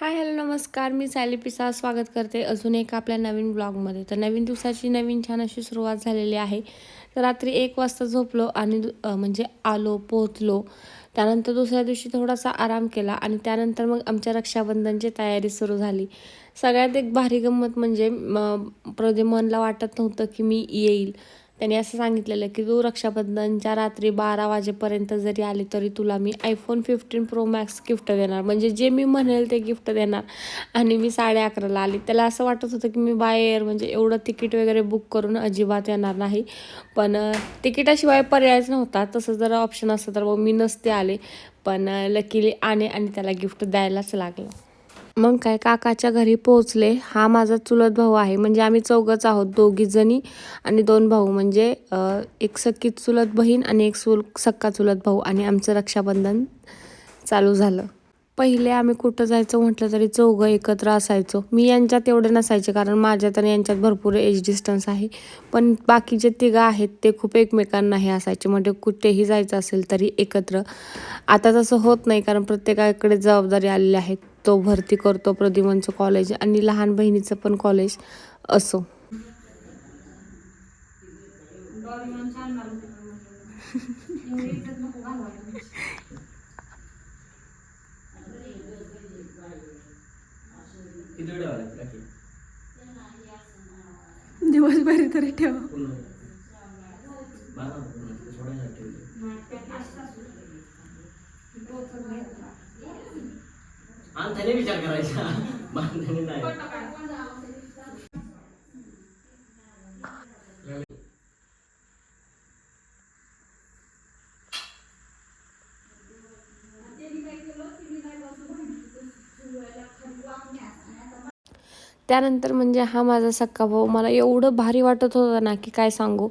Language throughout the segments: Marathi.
हाय हॅलो नमस्कार. मी सॅली पिसा स्वागत करते अजून एक आपल्या नवीन ब्लॉगमध्ये. तर नवीन दिवसाची नवीन छान अशी सुरुवात झालेली आहे. तर रात्री एक वाजता झोपलो आणि दु- म्हणजे आलो पोहोचलो. त्यानंतर दुसऱ्या दिवशी थोडासा आराम केला आणि त्यानंतर मग आमच्या रक्षाबंधनची तयारी सुरू झाली. सगळ्यात एक भारी गंमत म्हणजे म- मनला वाटत नव्हतं की मी येईल. त्यांनी असं सांगितलेलं की तू रक्षाबंधनच्या रात्री बारा वाजेपर्यंत जरी आली तरी तुला मी iPhone fifteen pro max gift देणार. म्हणजे जे मी म्हणेल ते गिफ्ट देणार. आणि मी साडे अकराला आली. त्याला असं वाटत होतं की मी बाय एअर म्हणजे एवढं तिकीट वगैरे बुक करून अजिबात येणार नाही. पण तिकिटाशिवाय पर्यायच नव्हता. तसं जर ऑप्शन असतं तर मग मी नसते आले. पण लकीली आणे आणि त्याला गिफ्ट द्यायलाच लागलं. मग काय काकाच्या घरी पोहोचले. हा माझा चुलत भाऊ आहे. म्हणजे आम्ही चौघच आहोत दोघी जणी आणि दोन भाऊ. म्हणजे एक सख्खी चुलत बहीण आणि एक सुल सक्का चुलत भाऊ आणि आमचं रक्षाबंधन चालू झालं. पहिले आम्ही कुठं जायचं म्हटलं तरी चौघं एकत्र असायचो. मी यांच्यात एवढं नसायचे कारण माझ्यात आणि यांच्यात भरपूर एज डिस्टन्स आहे. पण बाकीचे तिघं आहेत ते खूप एकमेकांना हे असायचे. म्हणजे कुठेही जायचं असेल तरी एकत्र. आता तसं होत नाही कारण प्रत्येकाकडे जबाबदारी आलेली आहे. तो भरती करतो प्रद्युमनचं कॉलेज आणि लहान बहिणीचं पण कॉलेज असो? दिवसभर तरी ठेवा. अंथाने विचार करायचा बांधणे नाही त्यानंतर म्हणजे हा माझा सक्का भाऊ मला एवढं भारी वाटत होतं ना की काय सांगू.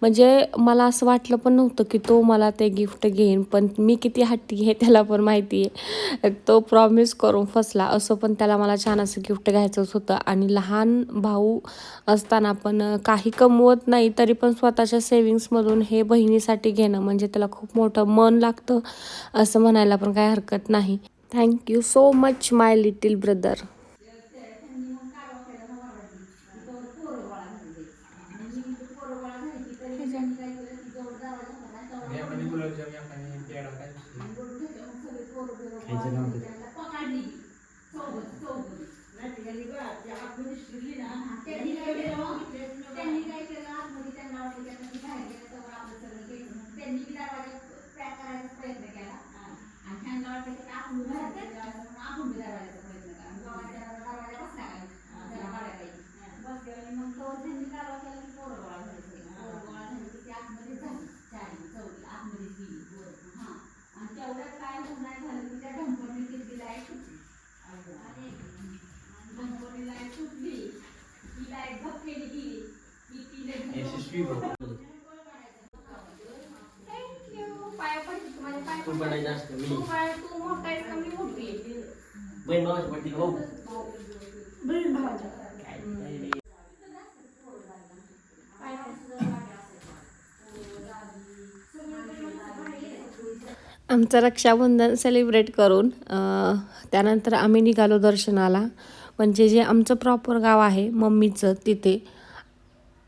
म्हणजे मला असं वाटलं पण नव्हतं की तो मला ते गिफ्ट घेईन पण मी किती हट्टी आहे त्याला पण माहिती आहे. तो प्रॉमिस करून फसला. असं पण त्याला मला छान असं गिफ्ट घ्यायचंच होतं. आणि लहान भाऊ असताना पण काही कमवत नाही तरी पण स्वतःच्या सेविंग्समधून हे बहिणीसाठी घेणं म्हणजे त्याला खूप मोठं मन लागतं असं म्हणायला पण काही हरकत नाही. Thank you so much my little brother って、右手を、右手を。यशस्वी भाऊ. तू पडायचं असतं मी बहीण भावाची पडती का भाऊ काय नाही रे. आमचं रक्षाबंधन सेलिब्रेट करून अ, त्यानंतर आम्ही निघालो दर्शनाला. म्हणजे जे आमचं प्रॉपर गाव आहे मम्मीचं तिथे.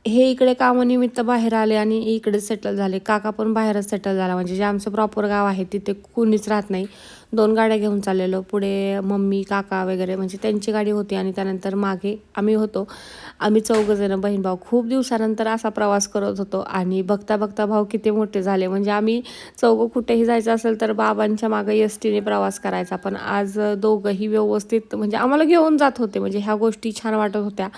हे इकडे कामानिमित्त बाहेर आले आणि इकडे सेटल झाले. काका पण बाहेरच सेटल झाला. म्हणजे जे आमचं प्रॉपर गाव आहे तिथे कुणीच राहत नाही. दोन गाड्या घेऊन चाललेलो. पुढे मम्मी काका वगैरे म्हणजे त्यांची गाडी होती आणि त्यानंतर मागे आम्ही होतो. आम्ही चौघजणं बहीण भाऊ. खूप दिवसानंतर असा प्रवास करत होतो आणि बघता बघता भाऊ किती मोठे झाले. म्हणजे आम्ही चौघं कुठेही जायचं असेल तर बाबांच्या मागे एस टीने प्रवास करायचा. पण आज दोघंही व्यवस्थित म्हणजे आम्हाला घेऊन जात होते. म्हणजे ह्या गोष्टी छान वाटत होत्या.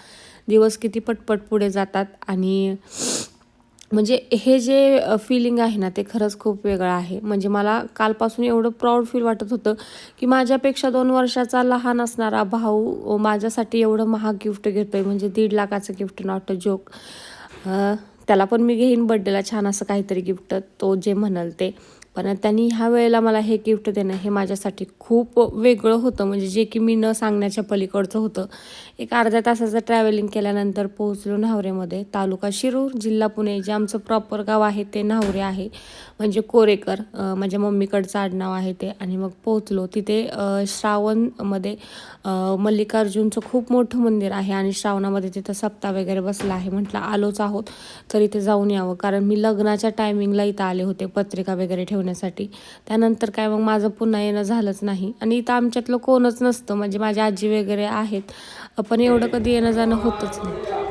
दिवस किती पटपट पुढे जातात आणि म्हणजे हे जे फिलिंग आहे ना ते खरंच खूप वेगळं आहे. म्हणजे मला कालपासून एवढं प्राऊड फील वाटत होतं की माझ्यापेक्षा दोन वर्षाचा लहान असणारा भाऊ माझ्यासाठी एवढं महाग गिफ्ट घेतो आहे म्हणजे दीड लाखाचं गिफ्ट नॉट अ जोक त्याला पण मी घेईन बड्डेला छान असं काहीतरी गिफ्ट तो जे म्हणाल ते. पण त्यांनी ह्या वेळेला मला हे गिफ्ट देणं हे माझ्यासाठी खूप वेगळं होतं. म्हणजे जे की मी न सांगण्याच्या पलीकडचं होतं. एक अर्ध्या तासाचं ट्रॅव्हलिंग केल्यानंतर पोहोचलो न्हावरेमध्ये. तालुका शिरूर जिल्हा पुणे जे आमचं प्रॉपर गाव आहे ते न्हावरे आहे. म्हणजे कोरेकर माझ्या मम्मीकडचं आडनाव आहे ते. आणि मग पोहोचलो. तिथे श्रावणमध्ये मल्लिकार्जुनचं खूप मोठं मंदिर आहे आणि श्रावणामध्ये तिथं सप्ता वगैरे बसला आहे. म्हटलं आलोच आहोत तर इथे जाऊन यावं. कारण मी लग्नाच्या टायमिंगला इथं आले होते पत्रिका वगैरे ठेवून ठेवण्यासाठी. त्यानंतर काय मग माझं पुन्हा येणं झालंच नाही. आणि इथं आमच्यातलं कोणच नसतं. म्हणजे माझी आजी वगैरे आहेत. पण एवढं कधी येणं जाणं होतच नाही.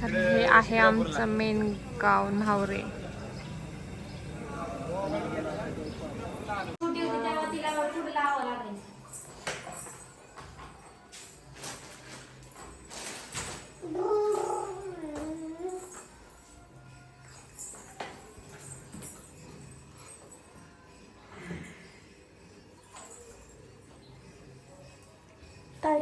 तर हे आहे आमचं मेन गाव न्हावरे.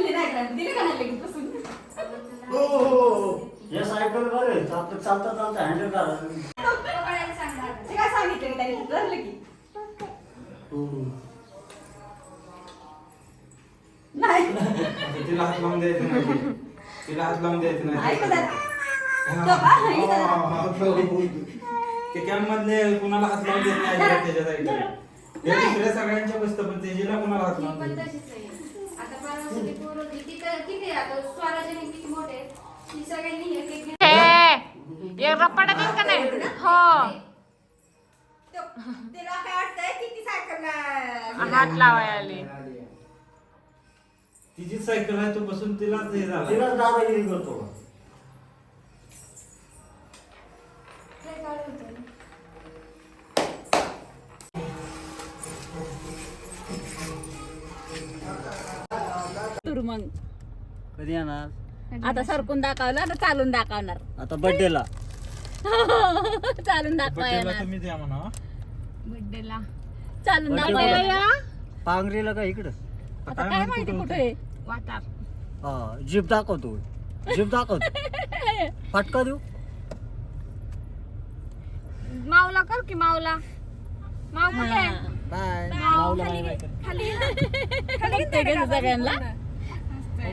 म्हणली नाही का? दिली का नाही लगेच बसून? या सायकल बरं चालता चालता चालता. हँडल करा. ते काय सांगितलं त्यांनी धरलं की नाही. तिला हात लावून द्यायचं नाही. तिला हात लावून द्यायचं नाही. तो कॅम्प मधले कुणाला हात लावून देत नाही त्याच्या हे दुसऱ्या सगळ्यांच्या बसतं पण तेजीला कुणाला हात लावून देत नाही. एक रप्पाटा देईन का नाही? हो. हात लावाय आली. तिची सायकल आहे तो बसून तिलाच हे झालं. तिला दादागिरी करतो. मग कधी येणार? आता सरकून दाखवलं आता चालून दाखवणार. आता बर्थडेला चालून दाखवा बड्डेला येणार. तुम्ही द्या म्हणा. बर्थडेला चालून दाखवा ला येणार. पांगरीला का इकडं? आता काय माहिती कुठे वाटार हा जीप दाखवतो. जीप दाखवतो. फटका देऊ? मावला कर की मावला. माव कुठे? बाय. मावला बघते का सगळ्यांना?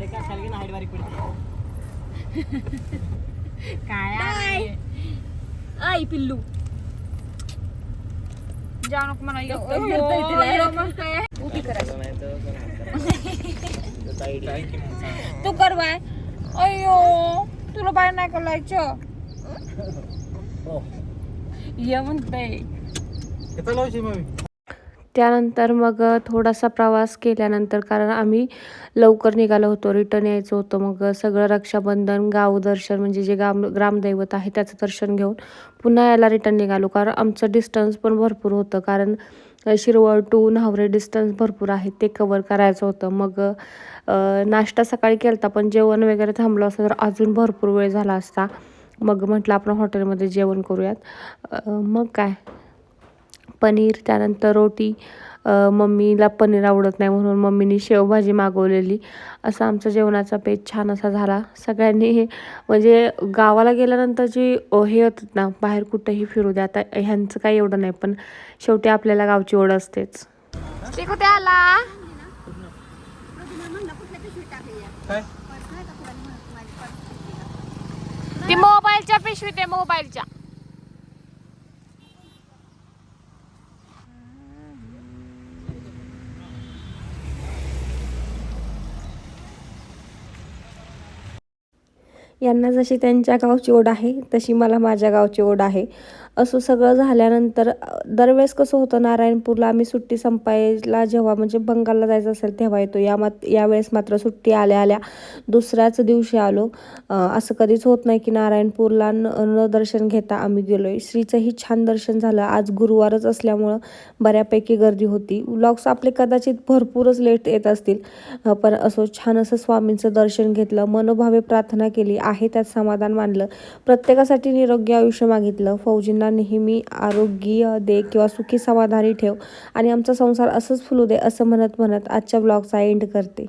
काय आई पिल्लू. जाऊ नको तिला. उभी करायची. तू कर बाय. अयो तुला बाय नाही करायचं ये म्हणते मग त्यानंतर मग थोडासा प्रवास केल्यानंतर कारण आम्ही लवकर निघालो होतो रिटर्न यायचं होतं मग सगळं रक्षाबंधन गाव दर्शन म्हणजे जे ग्राम ग्रामदैवत आहे त्याचं दर्शन घेऊन पुन्हा यायला रिटर्न निघालो. कारण आमचं डिस्टन्स पण भरपूर होतं कारण शिरवळ टू न्हावरे डिस्टन्स भरपूर आहे ते कवर करायचं होतं. मग नाश्ता सकाळी केला होता पण जेवण वगैरे थांबलं असतं तर अजून भरपूर वेळ झाला असता. मग म्हटलं आपण हॉटेलमध्ये जेवण करूयात. मग काय? पनीर त्यानंतर रोटी मम्मीला पनीर आवडत नाही म्हणून मम्मीनी शेवभाजी मागवलेली. असा आमचा जेवणाचा पेज छान असा झाला. सगळ्यांनी हे म्हणजे गावाला गेल्यानंतर जी हे होतात ना बाहेर कुठंही फिरू द्या आता ह्यांचं काही एवढं नाही पण शेवटी आपल्याला गावची ओढ असतेच. ते कुठे आला. ती मोबाईलच्या पिशवीत आहे मोबाईलच्या. यांना जशी त्यांच्या गावची ओढ आहे तशी मला माझ्या गावची ओढ आहे. असं सगळं झाल्यानंतर दरवेळेस कसं होतं नारायणपूरला आम्ही सुट्टी संपायला जेव्हा म्हणजे बंगालला जायचं असेल तेव्हा येतो. या मात यावेळेस मात्र सुट्टी आल्या आल्या दुसऱ्याच दिवशी आलो. असं कधीच होत नाही की नारायणपूरला न न दर्शन घेता आम्ही गेलो आहे श्रीचंही छान दर्शन झालं. आज गुरुवारच असल्यामुळं बऱ्यापैकी गर्दी होती. व्लॉग्स आपले कदाचित भरपूरच लेट येत असतील पण असं छान असं स्वामींचं दर्शन घेतलं मनोभावे प्रार्थना केली आहे त्यात समाधान मानलं. प्रत्येकासाठी निरोगी आयुष्य मागितलं. फौजींना नेहमी आरोग्य दे किंवा सुखी समाधानी ठेव आणि आमचा संसार असंच फुलू दे असं म्हणत म्हणत आजच्या ब्लॉगचा एंड करते.